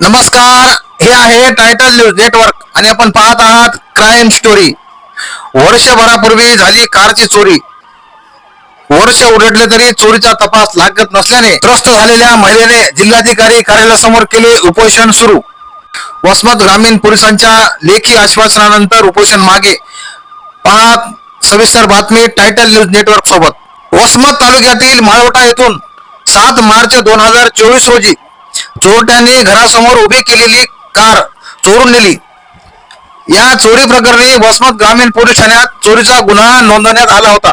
नमस्कार हे आहे टायटल न्यूज नेटवर्क आणि आपण पाहत आहात क्राईम स्टोरी वर्षभरापूर्वी झाली कारची चोरी. वर्ष उलटले तरी चोरीचा तपास लागत नसल्याने त्रस्त झालेल्या महिलेने जिल्हाधिकारी कार्यालयासमोर केले उपोषण सुरू. वसमत ग्रामीण पोलिसांच्या लेखी आश्वासनानंतर उपोषण मागे. पाहत सविस्तर बातमी टायटल न्यूज नेटवर्क सोबत. वसमत तालुक्यातील माळवटा येथून सात मार्च दोन हजार चोवीस रोजी चोरट्यांनी घरासमोर उभी केलेली कार चोरून नेली. या चोरी प्रकरणी वसमत ग्रामीण पोलीस ठाण्यात चोरीचा गुन्हा नोंदवण्यात आला होता.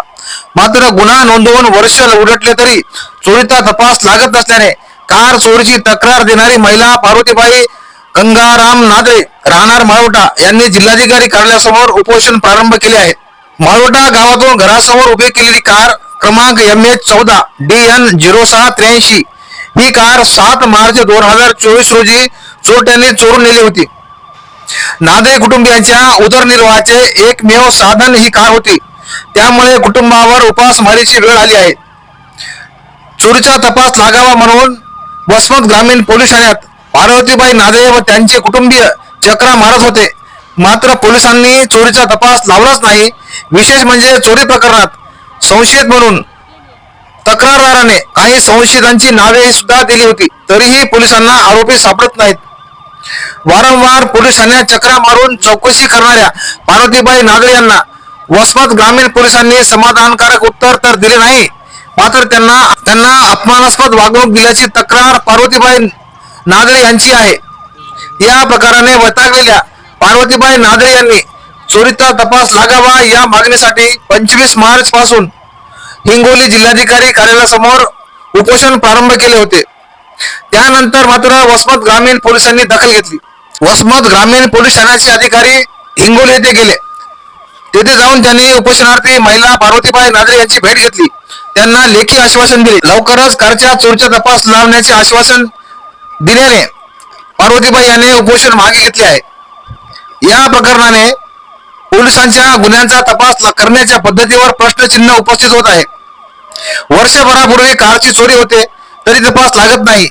मात्र गुन्हा नोंदवून वर्ष उलटले तरी चोरीचा तपास लागत नसल्याने कार चोरीची तक्रार देणारी महिला पार्वतीबाई गंगाराम नादळे राहणार माळवटा यांनी जिल्हाधिकारी कार्यालयासमोर उपोषण प्रारंभ केले आहे. माळवटा गावातून घरासमोर उभी केलेली कार क्रमांक एम एच चौदा डी एन झिरो सहा त्र्याऐंशी ही कार सात मार्च दोन हजार चोवीस रोजी चोरट्यांनी चोरून नेली होती. नादे कुटुंबियांच्या उदरनिर्वाहाचे एकमेव साधन ही कार होती. त्यामुळे कुटुंबावर उपासमारीची वेळ आली आहे. चोरीचा तपास लागावा म्हणून वसमत ग्रामीण पोलीस ठाण्यात पार्वतीबाई नादे व त्यांचे कुटुंबीय चक्रा मारत होते. मात्र पोलिसांनी चोरीचा तपास लावलाच नाही. विशेष म्हणजे चोरी प्रकरणात संशयित म्हणून तक्रारदाराने काही संशयितांची नावे सुद्धा दिली होती. तरीही पोलिसांना आरोपी सापडत नाहीत. वारंवार पोलिसांनी चक्रा मारून चौकशी करणाऱ्या पार्वतीबाई नागरे यांना वसमत ग्रामीण पोलिसांनी समाधानकारक उत्तर तर दिले नाही मात्र त्यांना त्यांना अपमानास्पद वागणूक दिल्याची तक्रार पार्वतीबाई नागरे यांची आहे. या प्रकाराने वैतागलेल्या पार्वतीबाई नागरे यांनी चोरीचा तपास लागावा या मागणीसाठी पंचवीस मार्च पासून हिंगोली जिल्हाधिकारी कार्यालयासमोर उपोषण प्रारंभ केले होते. त्यानंतर मात्र वसमत ग्रामीण पोलिसांनी दखल घेतली. वसमत ग्रामीण पोलीस ठाण्याचे अधिकारी हिंगोली येथे गेले. तेथे जाऊन त्यांनी उपोषणार्थी महिला पार्वतीबाई नागरे यांची भेट घेतली. त्यांना लेखी आश्वासन दिले. लवकरच कारच्या चोरीचा तपास लावण्याचे आश्वासन दिल्याने पार्वतीबाई यांनी उपोषण मागे घेतले आहे. या प्रकरणाने पोलिसांच्या गुन्ह्यांचा तपास करण्याच्या पद्धतीवर प्रश्नचिन्ह उपस्थित होत आहे. वर्षभरापूर्वी कारची चोरी होते तरी तपास लागत नाही.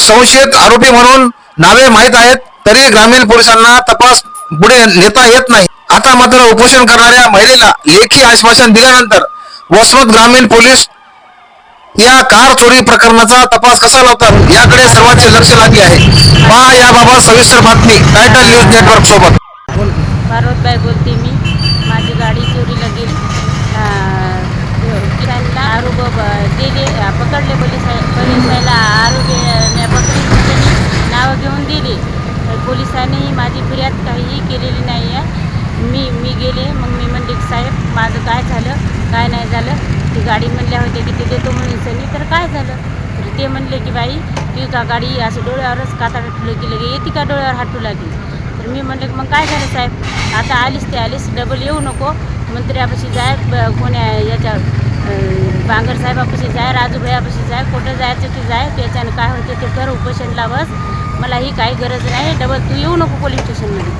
संशयित आरोपी म्हणून नावे माहीत आहेत तरी ग्रामीण पोलिसांना तपास पुढे नेता येत नाही. आता मात्र उपोषण करणाऱ्या महिलेला लेखी आश्वासन दिल्यानंतर वसमत ग्रामीण पोलीस या कार चोरी प्रकरणाचा तपास कसा लावतात याकडे सर्वांचे लक्ष लागले आहे. पहा याबाबत सविस्तर बातमी टायटल न्यूज नेटवर्क सोबत पार्वतबाई बोलते मी. माझी गाडी चोरीला गेली त्यांना आरोप दिले अं, पकडले पोलीस पोलिसाला आरोग्य पकडले त्यांनी नावं घेऊन दिली. तर पोलिसांनी माझी फिर्याद काहीही केलेली नाही आहे. मी मी गेले मग मी म्हणले की साहेब माझं काय झालं? काय नाही झालं? ती गाडी म्हणल्या होत्या की ते देतो म्हणून सनी तर काय झालं? तर ते म्हणले की बाई ती का गाडी असं डोळ्यावरच कातडं ठुलं की लगे येते का डोळ्यावर हाटू लागली तर मी म्हणले की मग काय झालं साहेब? आता आलीस ते आलीस डबल येऊ नको. मंत्र्यापाशी जाय ब- कोण्या याच्या बांगर साहेबापाशी जाय राजूभायापाशी जाय कुठं जायचं ते जाय त्याच्यानं काय होतं ते कर उपोषणला बस मला ही काही गरज नाही. डबल तू येऊ नको पोलीस स्टेशनमध्ये.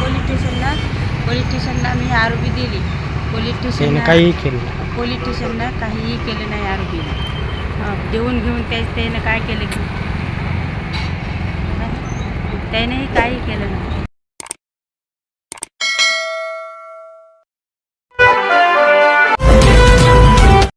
पोलीस स्टेशनला पोलीस स्टेशनला मी आरोपी दिली. पोलीस स्टेशनला काहीही केलं नाही. पोलीस स्टेशनला काहीही केलं नाही आरोपीला देऊन घेऊन त्या त्यानं काय केलं की? त्यानेही काही केलं नाही.